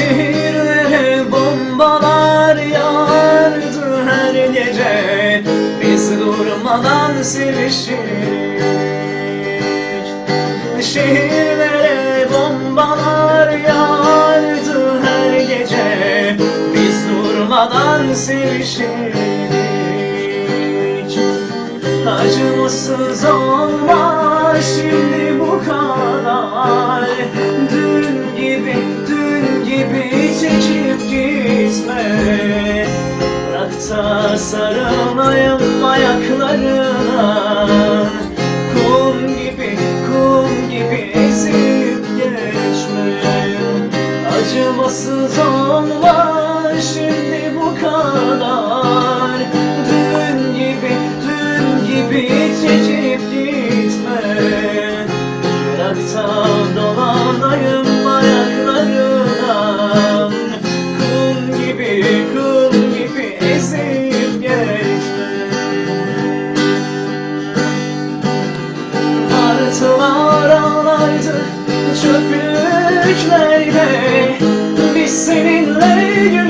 Şehirlere bombalar yağardı her gece. Biz durmadan sevişir Şehirlere bombalar yağardı her gece. Biz durmadan sevişirdik. Acımasız olma şimdi gibi çekip gitme. Bırak da sarılayım ayaklarına. Kum gibi, kum gibi ezip geçme. Acımasız olma şimdi bu kadar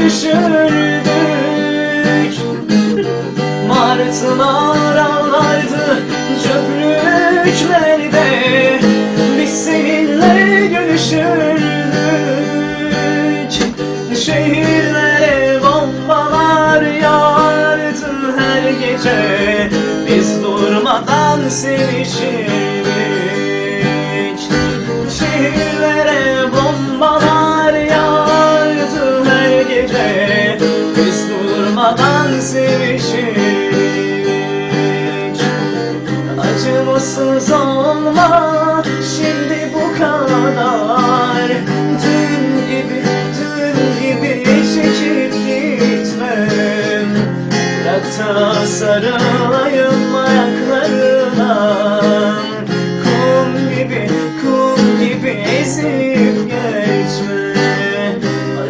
seninle gülüşürdük Martılar ağlardı çöplüklerde. Biz seninle gülüşürdük. Şehirlere bombalar yağardı her gece. Biz durmadan sevişirdik sevişirdik Acımasız olma şimdi bu kadar. Dün gibi, dün gibi çekip gitme. Bırak da sarılayım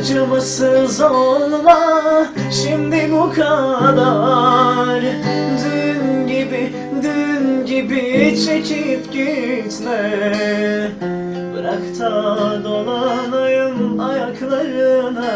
Acımasız olma şimdi bu kadar. Dün gibi dün gibi çekip gitme. Bırak da dolanayım ayaklarına.